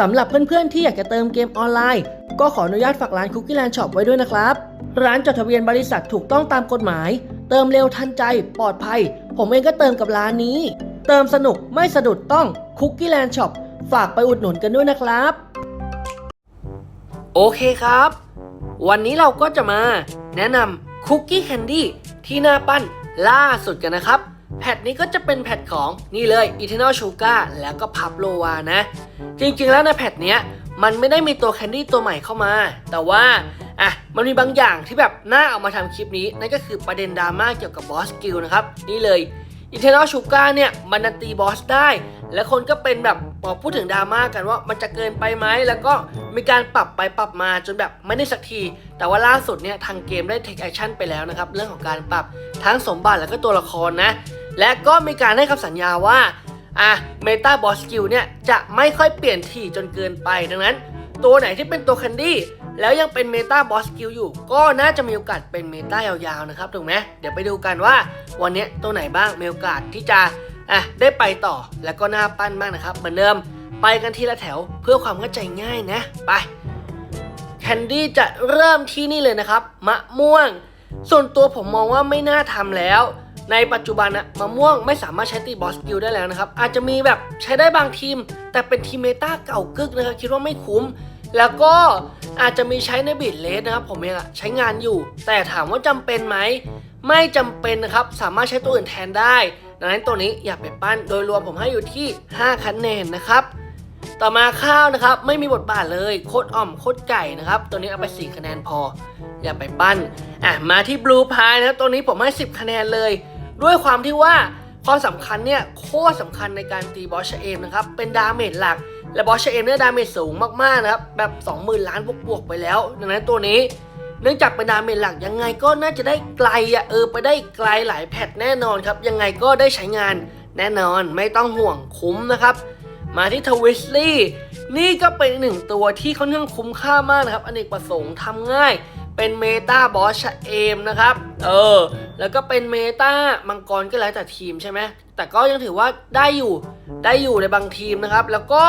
สำหรับเพื่อนๆที่อยากจะเติมเกมออนไลน์ ก็ขออนุญาตฝากร้าน Cookie Land Shop ไว้ด้วยนะครับ ร้านจดทะเบียนบริษัทถูกต้องตามกฎหมาย เติมเร็วทันใจ ปลอดภัย ผมเองก็เติมกับร้านนี้ เติมสนุกไม่สะดุดต้อง Cookie Land Shop ฝากไปอุดหนุนกันด้วยนะครับ โอเคครับ วันนี้เราก็จะมา แนะนำคุกกี้แคนดี้ที่หน้าปั้นล่าสุดกันนะครับ แพทนี้ก็จะเป็นแพทของนี่เลย Eternal Sugar แล้วก็พับโลวานะ จริงๆแล้วในแพทเนี้ยมันไม่ได้มีตัวแคนดี้ตัวใหม่เข้ามา แต่ว่าอะมันมีบางอย่างที่แบบน่าเอามาทำคลิปนี้ นั่นก็คือประเด็นดราม่าเกี่ยวกับบอสกิลนะครับ นี่เลย Eternal Sugar เนี่ยมันดันตีบอสได้ และคนก็เป็นแบบบอกพูดถึงดราม่ากันว่ามันจะเกินไปไหมแล้วก็มีการปรับไปปรับมาจนแบบไม่ได้สักที แต่ว่าล่าสุดเนี่ยทางเกมได้ take action ไปแล้วนะครับ เรื่องของการปรับทั้งสมบัติแล้วก็ตัวละครนะ และก็มีการให้คำสัญญาว่าอะเมตาบอสกิลเนี่ยจะไม่ค่อยเปลี่ยนถี่จนเกินไปดังนั้น ตัวไหนที่เป็นตัวแคนดี้ แล้วยังเป็นเมตาบอสกิลอยู่ ก็น่าจะมีโอกาสเป็นเมตายาวๆนะครับถูกไหมเดี๋ยวไปดูกันว่าวันนี้ตัวไหนบ้างมีโอกาสที่จะอะได้ไปต่อแล้วก็น่าปั้นมากนะครับเหมือนเดิมไปกันทีละแถวเพื่อความเข้าใจง่ายนะไปแคนดี้จะเริ่มที่นี่เลยนะครับ มะม่วง ส่วนตัวผมมองว่าไม่น่าทำแล้ว ในปัจจุบันนะมะม่วงไม่สามารถใช้ตีบอสกิลได้แล้วนะครับ อาจจะมีแบบใช้ได้บางทีม แต่เป็นทีมเมตาเก่ากึกนะครับคิดว่าไม่คุ้ม แล้วก็ อาจจะมีใช้ในบิดเลสนะครับ ผมเองอะใช้งานอยู่ แต่ถามว่าจำเป็นไหม ไม่จำเป็นนะครับ สามารถใช้ตัวอื่นแทนได้ ดังนั้นตัวนี้อย่าไปปั้นโดยรวมผมให้อยู่ที่ 5คะแนนนะครับ ต่อมาข้าวนะครับ ไม่มีบทบาทเลยโคตรอ่อมโคตรไก่นะครับ ตัวนี้เอาไป4คะแนนพอ อย่าไปปั้นอะมาที่บลูพายนะตัวนี้ผมให้ 10 คะแนนเลย ด้วยความที่ว่า ความสำคัญเนี่ยโคตรสำคัญในการตีบอสเชเอมนะครับ เป็นดาเมจหลัก และบอสเชเอมเนี่ยดาเมจสูงมากๆนะครับ แบบ 20,000 ล้านบวกๆไปแล้ว ดังนั้นตัวนี้เนื่องจากเป็นดาเมจหลักยังไงก็น่าจะได้ไกลอะเออไปได้ไกลหลายแพทแน่นอนครับ ยังไงก็ได้ใช้งานแน่นอนไม่ต้องห่วงคุ้มนะครับ มาที่ทวิสลี่นี่ก็เป็นหนึ่งตัวที่ค่อนข้างคุ้มค่ามากนะครับอเนกประสงค์ทำง่าย เป็นเมตาบอสชเอมนะครับ เออ แล้วก็เป็นเมตามังกรก็แล้วแต่ทีมใช่ไหมแต่ก็ยังถือว่าได้อยู่ได้อยู่ในบางทีมนะครับ แล้วก็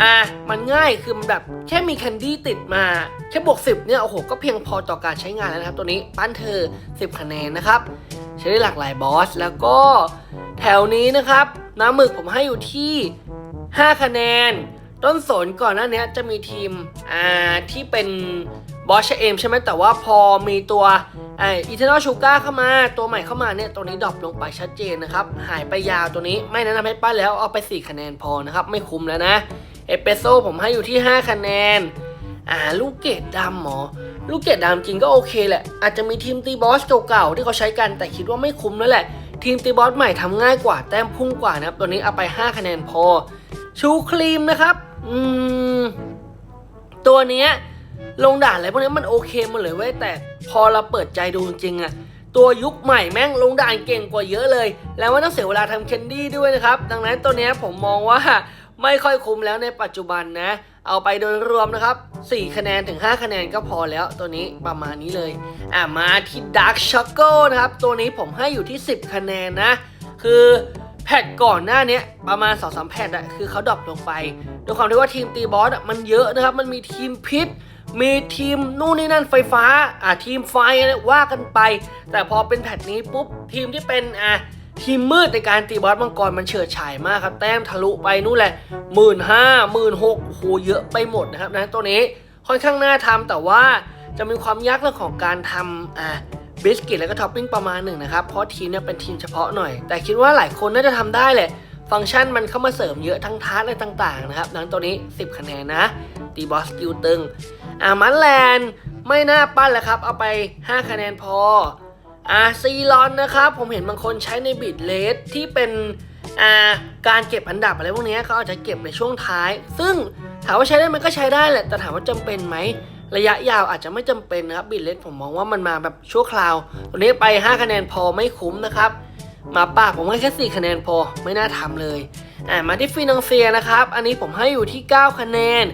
อะมันง่ายคือมันแบบแค่มีแคนดี้ติดมาแค่บวก10เนี่ยโอ้โหก็เพียงพอต่อการใช้งานแล้วนะครับ ตัวนี้ปั้นเธอ 10 คะแนนนะครับ ใช้ได้หลากหลายบอส แล้วก็แถวนี้นะครับน้ำหมึกผมให้อยู่ที่ 5 คะแนน ต้นสนก่อนหน้านี้จะมีทีมอ่าที่เป็น บอสเอมใช่ไหมแต่ว่าพอมีตัวไออีเทนอลชูการ์เข้ามา ตัวใหม่เข้ามาเนี่ยตัวนี้ดรอปลงไปชัดเจนนะครับ หายไปยาวตัวนี้ไม่แนะนำให้ป้าแล้วเอาไป 4 คะแนนพอนะครับ ไม่คุ้มแล้วนะเอเปโซผมให้อยู่ที่ 5 คะแนนอ่าลูกเกดดำหมอ ลูกเกดดำจริงก็โอเคแหละ อาจจะมีทีมตีบอสเก่าๆที่เขาใช้กันแต่คิดว่าไม่คุ้มแล้วแหละ ทีมตีบอสใหม่ทำง่ายกว่าแต้มพุ่งกว่านะครับ ตัวนี้เอาไป 5 คะแนนพอ ชูครีมนะครับ อืม ตัวเนี้ย ลงด่านอะไรพวกนี้มันโอเคหมดเลยเว้ยแต่พอเราเปิดใจดูจริงๆอะตัวยุคใหม่แม่งลงด่านเก่งกว่าเยอะเลย แล้วไม่ต้องเสียเวลาทำแคนดี้ด้วยนะครับ ดังนั้นตัวนี้ผมมองว่าไม่ค่อยคุ้มแล้วในปัจจุบันนะ เอาไปโดยรวมนะครับ 4 คะแนนถึง 5 คะแนนก็พอแล้วตัวนี้ประมาณนี้เลย อะมาที่ Dark c h o c o นะครับ ตัวนี้ผมให้อยู่ที่ 10 คะแนนนะ คือแพทก่อนหน้านี้ประมาณ2อสแพทอะคือเขาดรอปลงไปด้วยความที่ว่าทีมตีบอสอะมันเยอะนะครับ มันมีทีมพิษ มีทีมนู่นนี่นั่นไฟฟ้าอะทีมไฟอะไรว่ากันไป แต่พอเป็นแพทนี้ปุ๊บทีมที่เป็นอะทีมมืดในการตีบอสมังกรมันเฉิดฉายมากครับ แต้มทะลุไปนู่นแหละหมื่นห้าหมื่นหกโหเยอะไปหมดนะครับนะตัวนี้ค่อนข้างน่าทำแต่ว่าจะมีความยากเรื่องของการทำอะบิสกิตแล้วก็ท็อปปิ้งประมาณหนึ่งนะครับ เพราะทีมเนี่ยเป็นทีมเฉพาะหน่อย แต่คิดว่าหลายคนน่าจะทำได้แหละ ฟังก์ชันมันเข้ามาเสริมเยอะทั้งทาร์ตอะไรต่างๆนะครับ ดังตัวนี้ 10 คะแนนนะตีบอสกิลตึงอ่ามันแลนไม่น่าปั้นแล้วครับ เอาไป 5 คะแนนพออ่าซีลอนนะครับ ผมเห็นบางคนใช้ในบิดเลสที่เป็นอ่าการเก็บอันดับอะไรพวกนี้เขาอาจจะเก็บในช่วงท้าย ซึ่งถามว่าใช้ได้มันก็ใช้ได้แหละ แต่ถามว่าจำเป็นไหม ระยะยาวอาจจะไม่จำเป็นนะครับบิดเลสผมมองว่ามันมาแบบชั่วคราว ตัวนี้ไป 5 คะแนนพอไม่คุ้มนะครับ มาป่าผมให้แค่ 4 คะแนนพอ ไม่น่าทำเลย อ่ามาที่ฟินองเซียนะครับ อันนี้ผมให้อยู่ที่ 9 คะแนน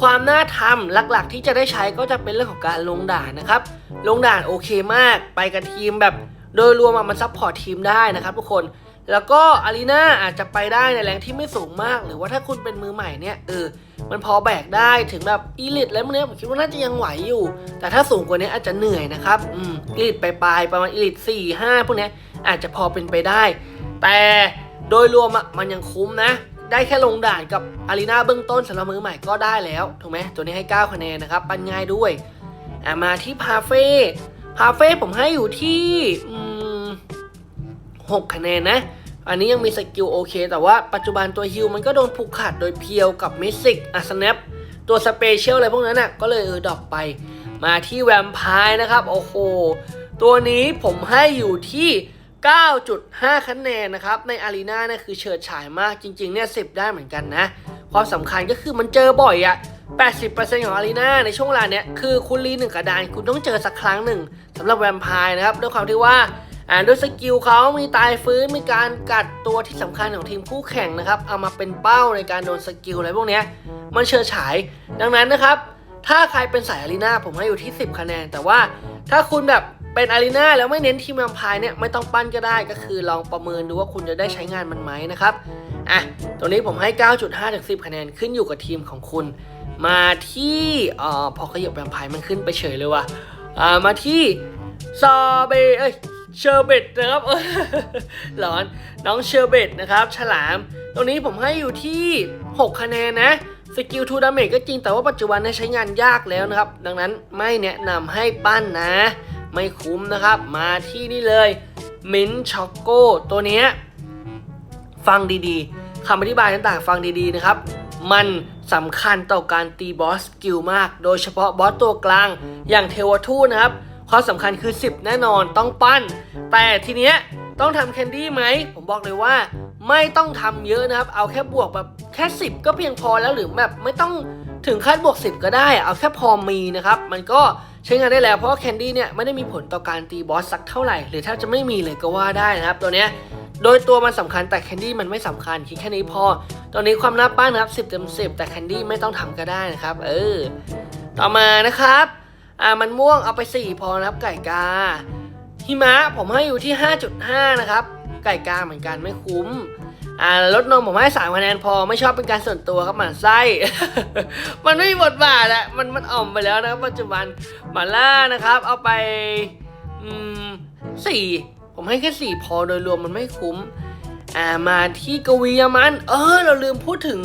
ความน่าทำหลักๆ ที่จะได้ใช้ก็จะเป็นเรื่องของการลงด่านนะครับ ลงด่านโอเคมาก ไปกับทีมแบบโดยรวมมันซัพพอร์ตทีมได้นะครับทุกคน แล้วก็อารีนาอาจจะไปได้ในแรงที่ไม่สูงมาก หรือว่าถ้าคุณเป็นมือใหม่เนี่ยเออมันพอแบกได้ถึงแบบอีลิทแล้วพวกเนี้ยผมคิดว่าน่าจะยังไหวอยู่ แต่ถ้าสูงกว่านี้อาจจะเหนื่อยนะครับอืมอีลิทไปลายประมาณอีลิทสี่ห้าพวกเนี้ยอาจจะพอเป็นไปได้ แต่โดยรวมอะมันยังคุ้มนะ ได้แค่ลงด่านกับอารีนาเบื้องต้นสำหรับมือใหม่ก็ได้แล้วถูกไหมตัวนี้ให้ 9 คะแนนนะครับปันง่ายด้วยอะมาที่พาเฟ่พาเฟ่ผมให้อยู่ที่อืม 6 คะแนนนะ อันนี้ยังมีสกิลโอเค แต่ว่าปัจจุบันตัวฮิลมันก็โดนผูกขาดโดยเพียวกับมิสิกอะสแนปตัวสเปเชียลอะไรพวกนั้นน่ะก็เลยเออดรอกไป มาที่แวมไพร์นะครับ โอ้โห ตัวนี้ผมให้อยู่ที่ 9.5 คะแนนนะครับ ในอารีนาเนี่ยคือเฉิดฉายมากจริงๆเนี่ย10ได้เหมือนกันนะ ความสำคัญก็คือมันเจอบ่อยอะ80%ของอารีนาในช่วงเวลาเนี้ยคือคุณรีหนึ่งกระดานคุณต้องเจอสักครั้งหนึ่งสำหรับแวมไพร์นะครับด้วยความที่ว่า อ่าด้วยสกิลเขามีตายฟื้นมีการกัดตัวที่สำคัญของทีมคู่แข่งนะครับ เอามาเป็นเป้าในการโดนสกิลอะไรพวกเนี้ยมันเชิดฉาย ดังนั้นนะครับ ถ้าใครเป็นสายอารีนาผมให้อยู่ที่ 10 คะแนน แต่ว่าถ้าคุณแบบเป็นอารีนาแล้วไม่เน้นทีมแวมพร์เนี่ยไม่ต้องปั้นก็ได้ก็คือลองประเมินดูว่าคุณจะได้ใช้งานมันไหมนะครับอะตรงนี้ผมให้ 9.5ถึง10 คะแนนขึ้นอยู่กับทีมของคุณ มาที่อ่อพอขยับแวมพร์มันขึ้นไปเฉยเลยว่ะอ่ามาที่ซอเบเอ้ย เชอร์เบตนะครับเออหลอนน้องเชอร์เบตนะครับ ฉลาม ตรงนี้ผมให้อยู่ที่ 6 คะแนนนะสกิลทูดาเมจก็จริงแต่ว่าปัจจุบันใช้งานยากแล้วนะครับ ดังนั้นไม่แนะนำให้ปั้นนะ ไม่คุ้มนะครับ มาที่นี่เลยมินช็อกโกตัวเนี้ยฟังดีๆคำอธิบายต่างๆ ฟังดีๆนะครับ มันสำคัญต่อการตีบอสสกิลมาก โดยเฉพาะบอสตัวกลางอย่างเทวทูนะครับ ความสำคัญคือ 10 แน่นอนต้องปั้น แต่ทีเนี้ยต้องทำแคนดี้ไหม ผมบอกเลยว่า ไม่ต้องทำเยอะนะครับ เอาแค่บวกแบบแค่ 10 ก็เพียงพอแล้วหรือแบบไม่ต้องถึงขั้นบวก 10 ก็ได้ เอาแค่พอมีนะครับ มันก็ใช้งานได้แล้วเพราะว่าแคนดี้เนี่ยไม่ได้มีผลต่อการตีบอสสักเท่าไหร่ หรือถ้าจะไม่มีเลยก็ว่าได้นะครับตัวเนี้ยโดยตัวมันสำคัญแต่แคนดี้มันไม่สำคัญคิดแค่นี้พอ ตอนนี้ความน่าป้านนะครับ 10เต็ม10 แต่แคนดี้ไม่ต้องทำก็ได้นะครับ เออ ต่อมานะครับ อ่ามันม่วงเอาไป 4 พอนะครับ ไก่กาหิมะผมให้อยู่ที่ 5.5 นะครับ ไก่กาเหมือนกันไม่คุ้มอ่าลดนมผมให้3คะแนนพอไม่ชอบเป็นการส่วนตัวครับหมันไส้ มันไม่มีบทบาทอะมันมันอ่อมไปแล้วนะครับปัจจุบันหมาล่านะครับ เอาไปอืมสี่ผมให้แค่สี่พอโดยรวมมันไม่คุ้มอ่ามาที่กวียมัน เออ เราลืมพูดถึง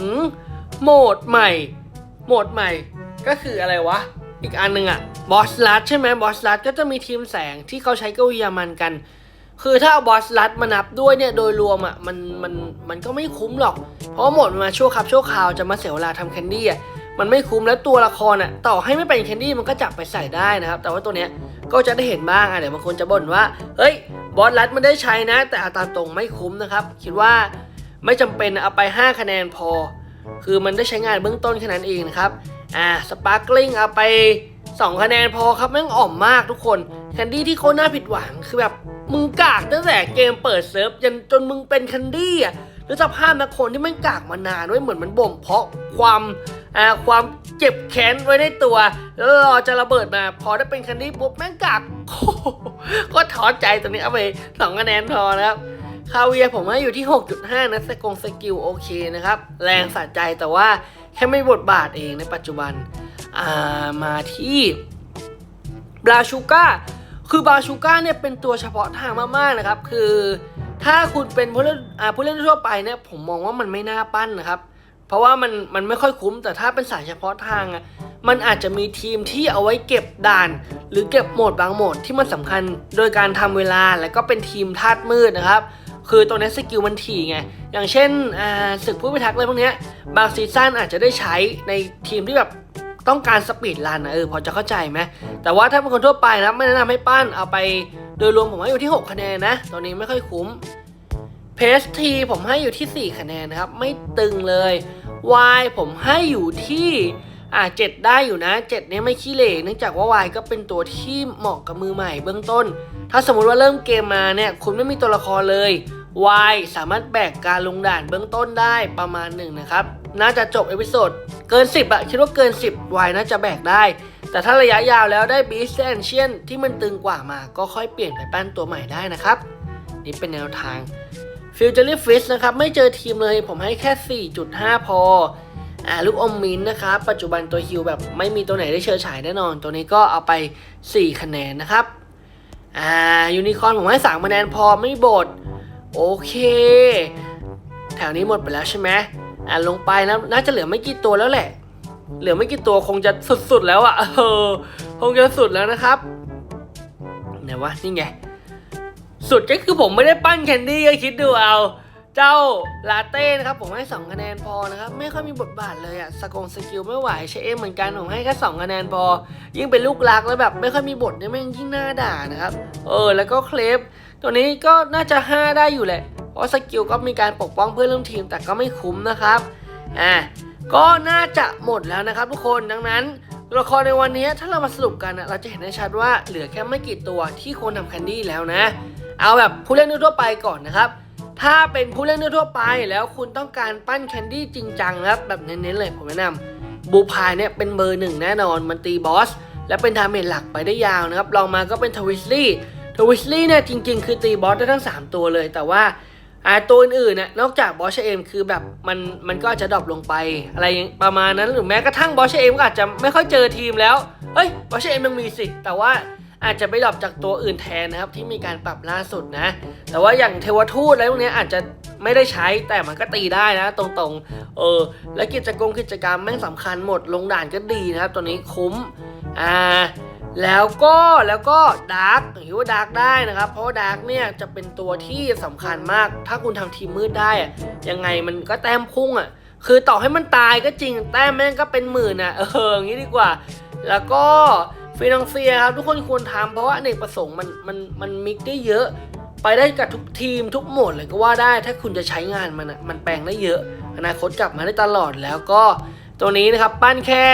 โหมดใหม่ โหมดใหม่ก็คืออะไรวะ อีกอันหนึ่งอะบอสลัดใช่ไหมบอสลัดก็จะมีทีมแสงที่เขาใช้เกวียมันกัน คือถ้าเอาบอสลัดมานับด้วยเนี่ย โดยรวมอะมันมันมันก็ไม่คุ้มหรอก เพราะหมดมาชั่วครับชั่วคราวจะมาเสียเวลาทำแคนดี้อะมันไม่คุ้มแล้วตัวละครอะต่อให้ไม่เป็นแคนดี้มันก็จับไปใส่ได้นะครับ แต่ว่าตัวเนี้ยก็จะได้เห็นบ้างอะเดี๋ยวบางคนจะบ่นว่า เฮ้ย บอสลัดมันได้ใช้นะ แต่อัตราตรงไม่คุ้มนะครับ คิดว่าไม่จำเป็นเอาไป 5 คะแนนพอ คือมันได้ใช้งานเบื้องต้นแค่นั้นเองนะครับ อ่าสปาร์กลิงเอาไป2คะแนนพอครับแม่งอ่อมมากทุกคนแคนดี้ที่โคตรน่าผิดหวังคือแบบมึงกากตั้งแต่เกมเปิดเซิร์ฟจนจนมึงเป็นแคนดี้อะแล้วสภาพนะคนที่มันกากมานานด้วยเหมือนมันบ่มเพาะความอ่าความเจ็บแค้นไว้ในตัว แล้วรอจะระเบิดมา พอได้เป็นแคนดี้ปุ๊บแม่งกากก็ท้อใจตรงนี้เอาไปสองคะแนนพอนะครับคาเวียผมให้อยู่ที่ 6.5 นะสกงสกิลโอเคนะครับ แรงสะใจแต่ว่า แค่ไม่บทบาทเองในปัจจุบัน อ่า มาที่บราชูก้า คือบราชูก้าเนี่ยเป็นตัวเฉพาะทางมากๆนะครับ คือถ้าคุณเป็นผู้เล่นผู้เล่นทั่วไปเนี่ยผมมองว่ามันไม่น่าปั้นนะครับ เพราะว่ามันมันไม่ค่อยคุ้ม แต่ถ้าเป็นสายเฉพาะทางอะมันอาจจะมีทีมที่เอาไว้เก็บด่าน หรือเก็บโหมดบางโหมดที่มันสำคัญ โดยการทำเวลาแล้วก็เป็นทีมธาตุมืดนะครับ คือตัวนี้สกิลมันถี่ไง อย่างเช่นศึกผู้พิทักษ์อะไรพวกนี้บางซีซั่นอาจจะได้ใช้ในทีมที่แบบต้องการสปีดรันนะเออพอจะเข้าใจไหมแต่ว่าถ้าเป็นคนทั่วไปนะไม่แนะนำให้ปั้นเอาไปโดยรวมผมให้อยู่ที่ 6 คะแนนนะตัวนี้ไม่ค่อยคุ้มเพสทีผมให้อยู่ที่ 4 คะแนนนะครับ ไม่ตึงเลย Y ผมให้อยู่ที่อ่าเจ็ดได้อยู่นะเจ็ดเนี้ยไม่ขี้เหร่เนื่องจากว่า Y ก็เป็นตัวที่เหมาะกับมือใหม่เบื้องต้น ถ้าสมมุติว่าเริ่มเกมมาเนี่ยคุณไม่มีตัวละครเลย Y สามารถแบกการลงด่านเบื้องต้นได้ประมาณหนึ่งนะครับ น่าจะจบเอพิโซดเกิน 10อะคิดว่าเกิน 10 Y น่าจะแบกได้ แต่ถ้าระยะยาวแล้วได้ Beast and c h i a n ที่มันตึงกว่ามาก็ค่อยเปลี่ยนไปปั้นตัวใหม่ได้นะครับ นี่เป็นแนวทางฟิวเจอรี่ฟิสนะครับ ไม่เจอทีมเลยผมให้แค่ 4.5 พออ่าลูกอมมินนะครับ ปัจจุบันตัวฮิวแบบไม่มีตัวไหนได้เชิดฉายแน่นอน ตัวนี้ก็เอาไป 4 คะแนนนะครับ อ่ายูนิคอร์นผมให้สามคะแนนพอไม่บดโอเค แถวนี้หมดไปแล้วใช่ไหมอ่าลงไปแล้วน่าจะเหลือไม่กี่ตัวแล้วแหละ เหลือไม่กี่ตัวคงจะสุดๆแล้วอะ่ะเออคงจะสุดแล้วนะครับไหนวะนี่ไงสุดก็คือผมไม่ได้ปั้นแคนดี้ก็คิดดูเอา เจ้าลาเต้นะครับผมให้ 2 คะแนนพอนะครับ ไม่ค่อยมีบทบาทเลยอะสกงสกิลไม่ไหวใช้เอเหมือนกันผมให้แค่2คะแนนพอ ยิ่งเป็นลูกรักแล้วแบบไม่ค่อยมีบทเนี่ยแม่งยิ่งน่าด่านะครับเออแล้วก็เคลฟตัวนี้ก็น่าจะ 5 ได้อยู่แหละ เพราะสกิลก็มีการปกป้องเพื่อนร่วมทีมแต่ก็ไม่คุ้มนะครับอ่าก็น่าจะหมดแล้วนะครับทุกคนดังนั้นตัวละครในวันนี้ถ้าเรามาสรุปกันนะเราจะเห็นได้ชัดว่าเหลือแค่ไม่กี่ตัวที่ควรทำแคนดี้แล้วนะ เอาแบบผู้เล่นทั่วไปก่อนนะครับ ถ้าเป็นผู้เล่นทั่วไป แล้วคุณต้องการปั้นแคนดี้จริงจังครับแบบเน้นๆเลยผมแนะนำบูพายเนี่ยเป็นเบอร์หนึ่งแน่นอนมันตีบอส และเป็นดาเมจหลักไปได้ยาวนะครับลองมาก็เป็นทวิสลี่ทวิสลี่เนี่ยจริงๆ คือตีบอสได้ทั้ง 3 ตัวเลย แต่ว่าอาตัวอื่นๆน่ะนอกจากบอสเอมคือแบบมันมันก็อาจจะดรอปลงไป อะไรประมาณนั้นหรือแม้กระทั่งบอสเอมก็อาจจะไม่ค่อยเจอทีมแล้วเฮ้ยบอสเอมยังมีสิแต่ว่า อาจจะไปดรอปจากตัวอื่นแทนนะครับที่มีการปรับล่าสุดนะ แต่ว่าอย่างเทวทูตอะไรพวกนี้อาจจะไม่ได้ใช้แต่มันก็ตีได้นะ ตรงๆ เออ และกิจกรรมกิจกรรมแม่งสำคัญหมดลงด่านก็ดีนะครับตัวนี้คุ้ม อ่าแล้วก็แล้วก็ดาร์กถือว่าดาร์กได้นะครับ เพราะดาร์กเนี่ยจะเป็นตัวที่สำคัญมาก ถ้าคุณทำทีมมืดได้อะยังไงมันก็แต้มพุ่งอะคือต่อให้มันตายก็จริงแต้มแม่งก็เป็นหมื่นอะเอออย่างนี้ดีกว่า แล้วก็ ฟินองเซียครับทุกคนควรทำเพราะว่าอเนกประสงค์มันมันมันมิกได้เยอะ ไปได้กับทุกทีมทุกโหมดเลยก็ว่าได้ถ้าคุณจะใช้งานมันอะมันแปลงได้เยอะ อนาคตกลับมาได้ตลอดแล้วก็ตัวนี้นะครับ ปั้นแค่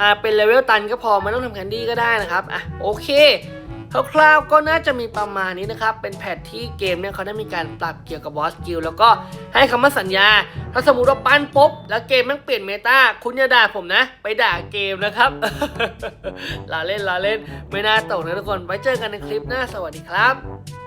อ่าเป็นเลเวลตันก็พอไม่ต้องทำแคนดี้ก็ได้นะครับอะโอเค คร่าวๆก็น่าจะมีประมาณนี้นะครับ เป็นแพทที่เกมเนี่ยเขาได้มีการปรับเกี่ยวกับบอสกิลแล้วก็ให้คำมั่นสัญญา ถ้าสมมติว่าปั้นปุ๊บแล้วเกมมันเปลี่ยนเมตาคุณอย่าด่าผมนะ ไปด่าเกมนะครับลาเล่นลาเล่น ไม่น่าตกนะทุกคนไว้เจอกันในคลิปหน้าสวัสดีครับ